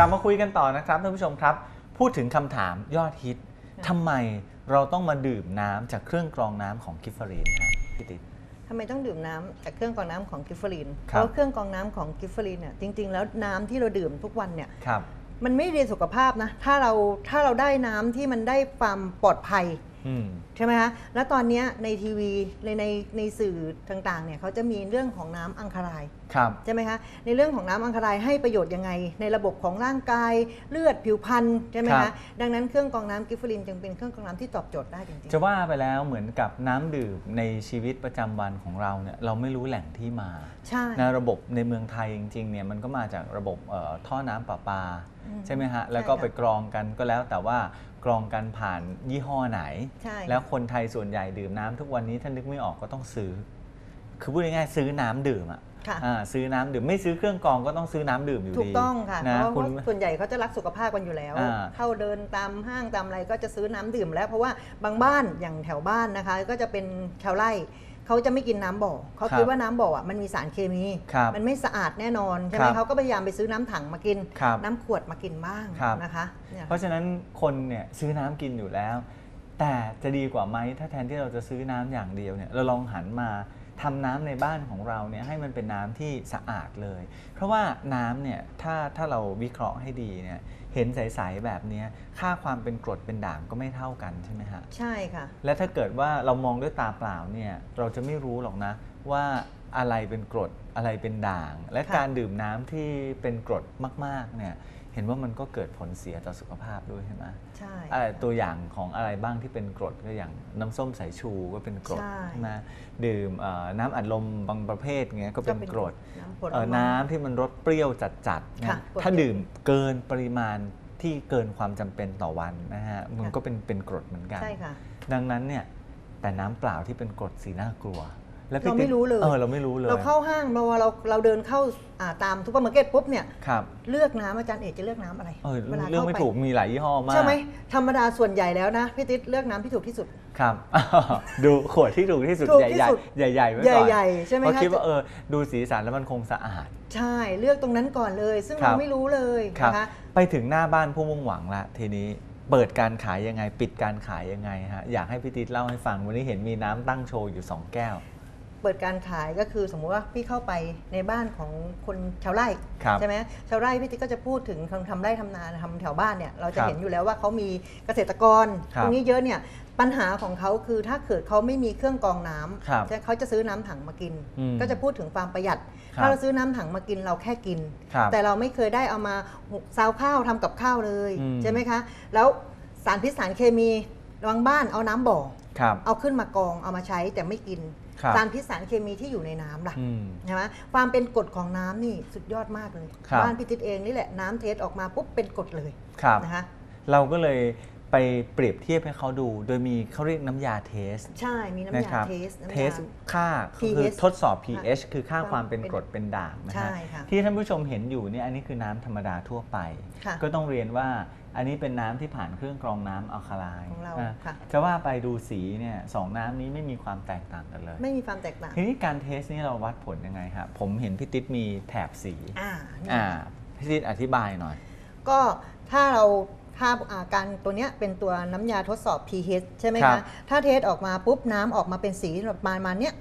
กลับมาคุยกันต่อนะครับท่านผู้ชมครับ พูดถึงคำถามยอดฮิตทำไมเราต้องมาดื่มน้ำจากเครื่องกรองน้ำของกิฟเฟอรีนครับพี่ติ๊กทำไมต้องดื่มน้ำจากเครื่องกรองน้ำของกิฟเฟอรีนคเพรับ ราะเครื่องกรองน้ำของกิฟเฟอรีนเนี่ยจริง ๆ แล้วน้ำที่เราดื่มทุกวันเนี่ยครับ มันไม่ดีสุขภาพนะ ถ้าเราถ้าเราได้น้ำที่มันได้ความปลอดภัยอืม ใช่ไหมคะแล้วตอนเนี้ยในทีวีในในในสื่อต่างๆเนี่ยเขาจะมีเรื่องของน้ำอังคารายครับใช่ไหมคะในเรื่องของน้ำอังคารายให้ประโยชน์ยังไง ในระบบของร่างกายเลือดผิวพรรณใช่ไหมครัคะบดังนั้นเครื่องกรองน้ำกิฟเฟอรีนจึงเป็นเครื่องกรองน้ำที่ตอบโจทย์ได้จริงๆจะว่าไปแล้วเหมือนกับน้ำดื่มในชีวิตประจำวันของเราเนี่ยเราไม่รู้แหล่งที่มาใช่นะระบบในเมืองไทยจริงๆเนี่ยมันก็มาจากระบบเอ่อท่อน้ำประปาอืมใช่ไหมฮะแล้วก็ใช่ค่ะไปกรองกันก็แล้วแต่ว่า กรองกันผ่านยี่ห้อไหน ใช่ แล้วคนไทยส่วนใหญ่ดื่มน้ำทุกวันนี้ถ้านึกไม่ออกก็ต้องซื้อ คือพูดง่ายๆซื้อน้ำดื่มอะค่ะ อ่าซื้อน้ำดื่มไม่ซื้อเครื่องกรองก็ต้องซื้อน้ำดื่มอยู่ดีถูกต้องค่ะนะเพราะคุณ ว่าส่วนใหญ่เขาจะรักสุขภาพกันอยู่แล้ว อ่าเข้าเดินตามห้างตามอะไรก็จะซื้อน้ำดื่มแล้ว เพราะว่าบางบ้านอย่างแถวบ้านนะคะ ก็จะเป็นชาวไร่ เขาจะไม่กินน้ำบ่อเขาคิดว่าน้ำบ่ออะมันมีสารเคมีครับมันไม่สะอาดแน่นอนใช่ไหมครับเขาก็พยายามไปซื้อน้ำถังมากินครับน้ำขวดมากินบ้างครับนะคะเนี่ยเพราะฉะนั้นคนเนี่ยซื้อน้ำกินอยู่แล้ว แต่จะดีกว่าไหมถ้าแทนที่เราจะซื้อน้ำอย่างเดียวเนี่ยเราลองหันมา ทำน้ำในบ้านของเราเนี่ยให้มันเป็นน้ำที่สะอาดเลย เพราะว่าน้ำเนี่ยถ้าถ้าเราวิเคราะห์ให้ดีเนี่ยเห็นใสๆแบบเนี้ยค่าความเป็นกรดเป็นด่างก็ไม่เท่ากันใช่ไหมฮะใช่ค่ะ และถ้าเกิดว่าเรามองด้วยตาเปล่าเนี่ยเราจะไม่รู้หรอกนะว่าอะไรเป็นกรดอะไรเป็นด่าง และค่ะการดื่มน้ำที่เป็นกรดมากๆเนี่ย เห็นว่ามันก็เกิดผลเสียต่อสุขภาพด้วยใช่ไหมใช่อะไรตัวอย่างของอะไรบ้างที่เป็นกรดก็อย่างน้ำส้มสายชูก็เป็นกรดใช่ใช่ไหมดื่มเอ่อน้ำอัดลมบางประเภทเงี้ยก็เป็นกรดน้ำผลเอ่อไม้น้ำที่มันรสเปรี้ยวจัดๆค่ะนะกรดถ้าเยอะดื่มเกินปริมาณที่เกินความจำเป็นต่อวันนะฮะมันค่ะก็เป็นเป็นกรดเหมือนกันใช่ค่ะดังนั้นเนี่ยแต่น้ำเปล่าที่เป็นกรดสีน่ากลัว แล้วพี่เราไม่ติ๊กรู้เลย เออเราไม่รู้เลย เราเข้าห้างเราเราเราเดินเข้าอ่าตามทุกเปอร์มาร์เก็ตปุ๊บเนี่ยครับเลือกน้ำอาจารย์เอกจะเลือกน้ำอะไรเออวลาเรื่องข้าไม่ปถูกมีหลายยี่ห้อมาก ใช่ไหมธรรมดาส่วนใหญ่แล้วนะพี่ติ๊ดเลือกน้ำที่ถูกที่สุด ครับ ดูขวดที่ถูกที่สุดถูกใหญ่ที่ใหญ่สุดใหญ่ใหญ่ๆไว้ก่อนใหญ่ๆใช่ไหมเพราะคะ คิดว่าเออดูสีสันแล้วมันคงสะอาด ใช่เลือกตรงนั้นก่อนเลย ซึ่งครัเราบ ไม่รู้เลยครับนะคะไปถึงหน้าบ้านผู้มุ่งหวังละทีนี้เปิดการขายยังไง ปิดการขายยังไงฮะอยากให้พี่ติ๊ดเล่าให้ฟังวันนี้เห็นมีน้ำตั้งโชว์อยู่สองแก้ว เปิดการขายก็คือสมมุติว่าพี่เข้าไปในบ้านของคนชาวไร่ครับใช่ไหมชาวไร่พี่ติ๊กก็จะพูดถึงทำทำไร่ทำนาทำแถวบ้านเนี่ยเราจะครับเห็นอยู่แล้วว่าเขามีเกษตรกรครับตรงนี้เยอะเนี่ยปัญหาของเขาคือถ้าเกิดเขาไม่มีเครื่องกรองน้ำครับจะเขาจะซื้อน้ำถังมากิน อืมก็จะพูดถึงความประหยัด ครับถ้าเราซื้อน้ำถังมากินเราแค่กิน ครับแต่เราไม่เคยได้เอามาซาวข้าวทำกับข้าวเลยอืม ใช่ไหมคะ แล้วสารพิษสารเคมีบางบ้านเอาน้ำบ่อ ครับ เอาขึ้นมากรองเอามาใช้แต่ไม่กินครับ สารพิษสารเคมีที่อยู่ในน้ำล่ะอืมใช่ไหมความเป็นกรดของน้ำนี่สุดยอดมากเลยครับบ้านพิติตเองนี่แหละน้ำเทสออกมาปุ๊บเป็นกรดเลยครับนะคะเราก็เลย ไปเปรียบเทียบให้เขาดู โดยมีเขาเรียกน้ำยาเทสใช่ มีน้ำนะยาครับเทสน้ำเทยาสค่า pH คือทดสอบ pH คือค่าความเป็นกรดเป็นด่างนะใช่ฮะค่ะที่ท่านผู้ชมเห็นอยู่เนี่ยอันนี้คือน้ำธรรมดาทั่วไปค่ะก็ต้องเรียนว่าอันนี้เป็นน้ำที่ผ่านเครื่องกรองน้ำอัลคาไลน์ของเราอะค่ะจะว่าไปดูสีเนี่ยสองน้ำนี้ไม่มีความแตกต่างกันเลย ไม่มีความแตกต่าง ทีนี้การเทสนี่เราวัดผลยังไงครับผมเห็นพี่ติ๊ดมีแถบสีอ่านี่อ่าพี่ติ๊ดอธิบายหน่อย ก็ถ้าเรา ถ้าอ่าการตัวเนี้ยเป็นตัวน้ำยาทดสอบ pH ใช่ไหมครัคะบถ้าเทสออกมาปุ๊บน้ำออกมาเป็นสีประมาณเนี้ย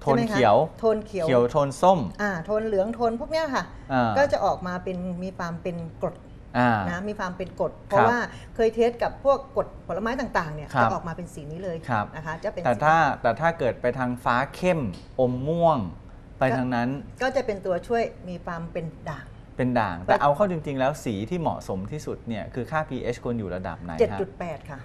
โทใช่นไหมคะเขียว โทนเขียว เขียวโทนส้ม อ่า โทนเหลือง โทนพวกเนี้ยค่ะอ่าก็จะออกมาเป็นมีความเป็นกรดอ่านะมีความเป็นกรดเพราะว่าเคยเทสกับพวกกรดผลไม้ต่างๆเนี่ยครับจะออกมาเป็นสีนี้เลยครับนะคะจะเป็นแต่สีถ้าแต่ถ้าเกิดไปทางฟ้าเข้มอมม่วง ไปทางนั้นก็จะเป็นตัวช่วยมีความเป็นด่าง เป็นด่าง แต่เอาเข้าจริง ๆ แล้วสีที่เหมาะสมที่สุดเนี่ยคือค่า pH ควรอยู่ระดับไหนฮะ7.8 ค่ะ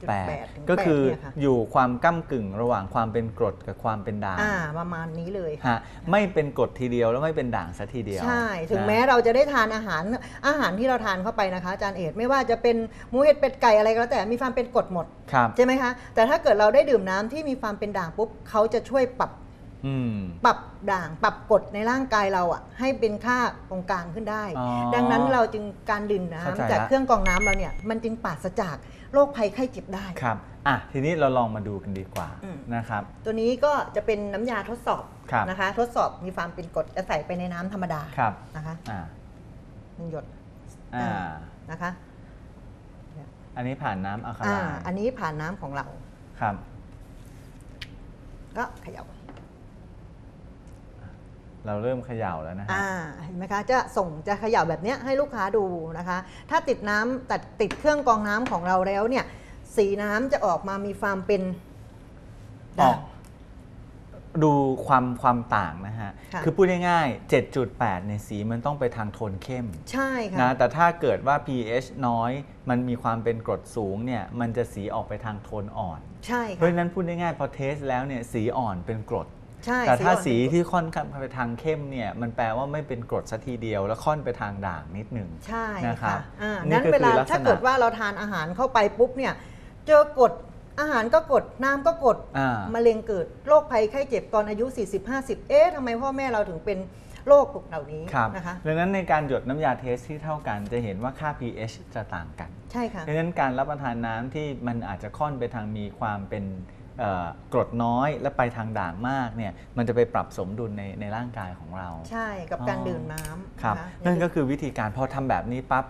7.8 ก็คือเนี่ยค่ะอยู่ความก้ากึ่งระหว่างความเป็นกรดกับความเป็นด่างอ่าประมาณนี้เลยฮะไม่เป็นกรดทีเดียวแล้วไม่เป็นด่างซะทีเดียว ใช่ ถึงนะแม้เราจะได้ทานอาหารอาหารที่เราทานเข้าไปนะคะอาจารย์เอกไม่ว่าจะเป็นหมูเห็ดเป็ดไก่อะไรก็แล้วแต่มีความเป็นกรดหมดครับใช่ไหมคะแต่ถ้าเกิดเราได้ดื่มน้ำที่มีความเป็นด่างปุ๊บเขาจะช่วยปรับอืม ปรับด่างปรับกรดในร่างกายเราอะ ให้เป็นค่าตรงกลางขึ้นได้อ๋อดังนั้นเราจึงการดื่มเข้าใจน้ำจากละเครื่องกรองน้ำเราเนี่ยมันจึงปราศจากโรคภัยไข้เจ็บได้ครับอะทีนี้เราลองมาดูกันดีกว่าอืมนะครับ ตัวนี้ก็จะเป็นน้ำยาทดสอบครับนะคะ ทดสอบมีความเป็นกรดจะใส่ไปในน้ำธรรมดาครับนะคะอ่าหนึ่งหยดอ่าอ่านะคะ อันนี้ผ่านน้ำอะคาอ่าไลน์อันนี้ผ่านน้ำของเราครับ ก็เขย่า เราเริ่มเขย่าแล้วนะฮะ อ่าเห็นไหมคะจะส่งจะเขย่าแบบเนี้ยให้ลูกค้าดูนะคะ ถ้าติดน้ำตัดติดเครื่องกรองน้ำของเราแล้วเนี่ย สีน้ำจะออกมามีความเป็นออก ดูความความต่างนะฮะ ค่ะ คือพูดง่ายๆ 7.8เนี่ยสีมันต้องไปทางโทนเข้มใช่ค่ะ นะ แต่ถ้าเกิดว่า pH น้อย มันมีความเป็นกรดสูงเนี่ย มันจะสีออกไปทางโทนอ่อน ใช่เพราะค่ะฉะนั้นพูดง่ายๆ พอเทสแล้วเนี่ยสีอ่อนเป็นกรด ใช่แต่ถ้าอ่อนสีเป็นที่ค่อนข้างไปทางเข้มเนี่ยมันแปลว่าไม่เป็นกรดสัทีเดียว แล้วค่อนไปทางด่างนิดหนึ่งใช่นะครัค่ะบอ่านี่นั้นก็คือเวลาลักษณะถ้าเกิดว่าเราทานอาหารเข้าไปปุ๊บเนี่ยเจอกดอาหารก็กดน้ำก็กดอ่ามะเร็งเกิดโรคภัยไข้เจ็บตอนอายุ 40-50 เอ๊ะทำไมพ่อแม่เราถึงเป็นโรคเหล่านี้ครับนะคะดังนั้นในการหยดน้ำยาเทสที่เท่ากันจะเห็นว่าค่า pH จะต่างกัน ใช่ค่ะดังนั้นการรับประทานน้ำที่มันอาจจะค่อนไปทางมีความเป็นเอ่อ กรดน้อยและไปทางด่างมากเนี่ยมันจะไปปรับสมดุลในในร่างกายของเรา ใช่กับการอ๋อดื่มน้ำครับนะคะนั่นก็คือวิธีการพอทำแบบนี้ปั๊บ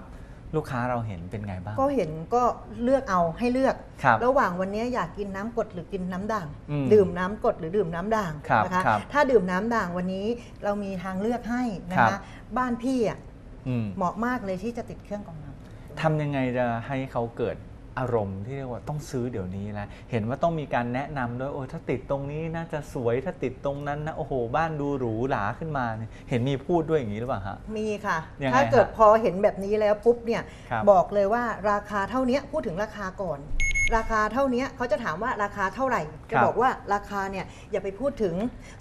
ลูกค้าเราเห็นเป็นไงบ้าง ก็เห็นก็เลือกเอาให้เลือกครับระหว่างวันนี้อยากกินน้ำกรดหรือกินน้ำด่างอืมดื่มน้ำกรดหรือดื่มน้ำด่างครับนะคะครับถ้าดื่มน้ำด่างวันนี้เรามีทางเลือกให้นะครัคะบบ้านพี่อะอืมเหมาะมากเลยที่จะติดเครื่องกรองน้ำทำยังไงจะให้เขาเกิด อารมณ์ที่เรียกว่าต้องซื้อเดี๋ยวนี้แล้วเห็นว่าต้องมีการแนะนำด้วยโอ้ถ้าติดตรงนี้น่าจะสวยถ้าติดตรงนั้นนะโอ้โห บ้านดูหรูหราขึ้นมาเนี่ยเห็นมีพูดด้วยอย่างนี้หรือเปล่าฮะ มีค่ะ ยังไงถ้าเกิดฮะพอเห็นแบบนี้แล้วปุ๊บเนี่ยครับ บอกเลยว่าราคาเท่านี้พูดถึงราคาก่อน ราคาเท่านี้เขาจะถามว่าราคาเท่าไหร่ จะครับบอกว่าราคาเนี่ยอย่าไปพูดถึง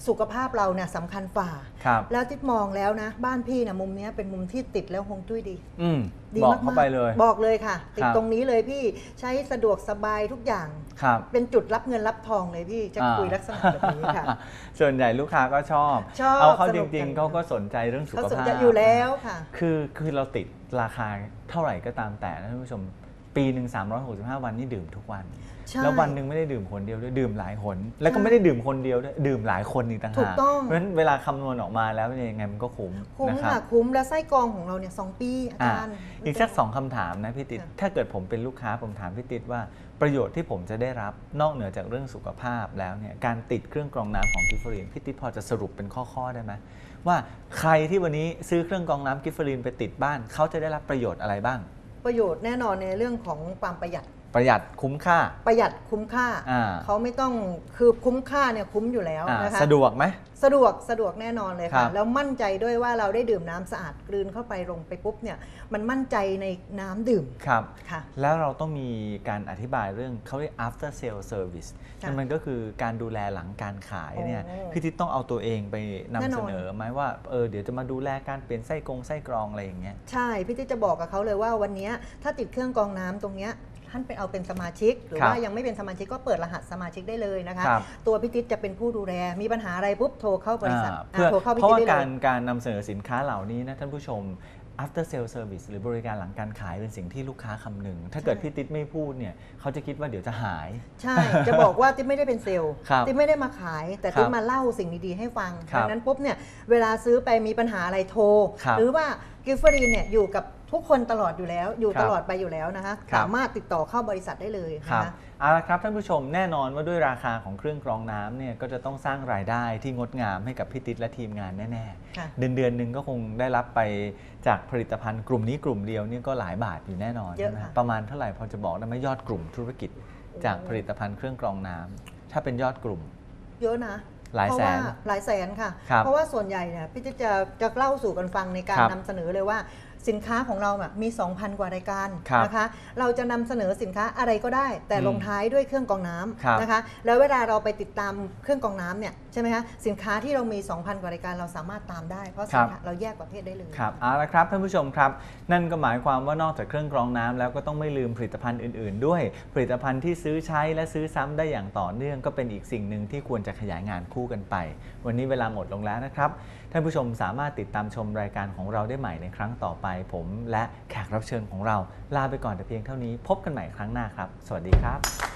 สุขภาพเราเนี่ยสำคัญฝ่าครับแล้วทิดมองแล้วนะ บ้านพี่นะมุมเนี้ยเป็นมุมที่ติดแล้วฮวงจุ้ยดีอืมดีบอกมากๆเข้าไปเลย บอกเลยค่ะ ติคดรับตรงนี้เลยพี่ใช้สะดวกสบายทุกอย่างครับเป็นจุดรับเงินรับทองเลยพี่จะอ่าคุยลักษณะแบบนี้ค่ะ ส่วนใหญ่ลูกค้าก็ชอบชอบเอาเข้าสจนุกริงกันๆเขาก็สนใจเรื่องสุเขาขสนภาพใจอยู่แล้วค่ะ คือคือเราติดราคาเท่าไหร่ก็ตามแต่นะท่านผู้ชม ปีหนึ่ง365 วันนี่ดื่มทุกวัน ใช่ แล้ววันหนึ่งไม่ได้ดื่มคนเดียวด้วยดื่มหลายคน แล้วก็ใช่ไม่ได้ดื่มคนเดียวด้วยดื่มหลายคนอีกต่างถูหากกต้อง เพราะฉะนั้นเวลาคำนวณออกมาแล้วเนี่ยยังไงมันก็คุ้มคุ้มนะครัค่ะบ คุ้มและไส้กรองของเราเนี่ยสองปีอาอะจารย์อีกสักสองคำถามนะพี่ติดค่ะ ถ้าเกิดผมเป็นลูกค้าผมถามพี่ติดว่าประโยชน์ที่ผมจะได้รับนอกเหนือจากเรื่องสุขภาพแล้วเนี่ยการติดเครื่องกรองน้ำของกิฟเฟอรีนพี่ติดพอจะสรุปเป็นข้อๆได้ไหมว่าใครที่วันนี้ซื้อเครื่องกรองน้ำกิฟเฟอรีนไปติดบ้านเขาจะได้รับประโยชน์อะไรบ้าง ประโยชน์แน่นอนในเรื่องของความประหยัด ประหยัดคุ้มค่า ประหยัดคุ้มค่า อ่า เขาไม่ต้องคือคุ้มค่าเนี่ยคุ้มอยู่แล้วอ่านะคะ สะดวกไหม สะดวกสะดวกแน่นอนเลยครัค่ะ บแล้วมั่นใจด้วยว่าเราได้ดื่มน้ำสะอาดกลืนเข้าไปลงไปปุ๊บเนี่ยมันมั่นใจในน้ำดื่มครับ ค่ะ แล้วเราต้องมีการอธิบายเรื่องเขาเรียก after sale service ค่ะมันก็คือการดูแลหลังการขายเนี่ยโอ้พี่ทิศต้องเอาตัวเองไปนำแน่นเสอนนอไหมว่าเออเดี๋ยวจะมาดูแลการเปลี่ยนไส้กรงไส้กรองอะไรอย่างเงี้ย ใช่พี่ที่จะบอกกับเขาเลยว่าวันเนี้ยถ้าติดเครื่องกรองน้ำตรงเนี้ย ท่านไปเอาเป็นสมาชิก หรือครับว่ายังไม่เป็นสมาชิกก็เปิดรหัสสมาชิกได้เลยนะคะครับตัวพี่ติ๊ดจะเป็นผู้ดูแลมีปัญหาอะไรปุ๊บโทรเข้าบริษัทอ่าอ่าเพื่อโทรเข้าพี่เพราะติ๊ดว่าได้กาเลรยการนำเสนอสินค้าเหล่านี้นะท่านผู้ชม after sale service หรือบริการหลังการขายเป็นสิ่งที่ลูกค้าคำนึงถ้าเกิดใช่พี่ติ๊ดไม่พูดเนี่ยเขาจะคิดว่าเดี๋ยวจะหาย ใช่ จะบอกว่าติ๊ดไม่ได้เป็นเซลล์ครับติ๊ดไม่ได้มาขาย แต่ครับติ๊ดมาเล่าสิ่งดี ๆ ให้ฟังครับดังนั้นปุ๊บเนี่ยเวลาซื้อไปมีปัญหาอะไรโทรครับหรือว่ากิฟเฟอรีนเนี่ยอยู่กับ ทุกคนตลอดอยู่แล้ว อยู่ครับตลอดไปอยู่แล้วนะคะครับสามารถติดต่อเข้าบริษัทได้เลยครับนะคะเอาละครับท่านผู้ชมแน่นอนว่าด้วยราคาของเครื่องกรองน้ำเนี่ยก็จะต้องสร้างรายได้ที่งดงามให้กับพี่ติ๊ดและทีมงานแน่ค่ะๆเดือนเดือนหนึ่งก็คงได้รับไปจากผลิตภัณฑ์กลุ่มนี้กลุ่มเดียวเนี่ยก็หลายบาทอยู่แน่นอนเยอะใช่ไหมค่ะประมาณเท่าไหร่พอจะบอกได้ไหมยอดกลุ่มธุรกิจ จากผลิตภัณฑ์เครื่องกรองน้ำถ้าเป็นยอดกลุ่ม เยอะนะหลายเพราะแสว่านหลายแสนค่ะครับเพราะว่าส่วนใหญ่เนี่ยพี่จะจะจะเล่าสู่กันฟังในการครับนำเสนอเลยว่า สินค้าของเราแบบมี 2,000 กว่ารายการครับนะคะ เราจะนำเสนอสินค้าอะไรก็ได้ แต่อืมลงท้ายด้วยเครื่องกรองน้ครับำนะคะ แล้วเวลาเราไปติดตามเครื่องกรองน้ำเนี่ยใช่ไหมคะสินค้าที่เรามี 2,000 กว่ารายการเราสามารถตามได้ เพราะสินค้าเราแยกประเภทได้เลย ครับเอาละครับท่านผู้ชมครับ นั่นก็หมายความว่านอกจากเครื่องกรองน้ำแล้วก็ต้องไม่ลืมผลิตภัณฑ์อื่น ๆ ด้วย ผลิตภัณฑ์ที่ซื้อใช้และซื้อซ้ำได้อย่างต่อเนื่องก็เป็นอีกสิ่งหนึ่งที่ควรจะขยายงานคู่กันไป วันนี้เวลาหมดลงแล้วนะครับท่านผู้ชมสามารถติดตามชมรายการของเราได้ใหม่ในครั้งต่อไป ผมและแขกรับเชิญของเราลาไปก่อนแต่เพียงเท่านี้ พบกันใหม่ครั้งหน้าครับ สวัสดีครับ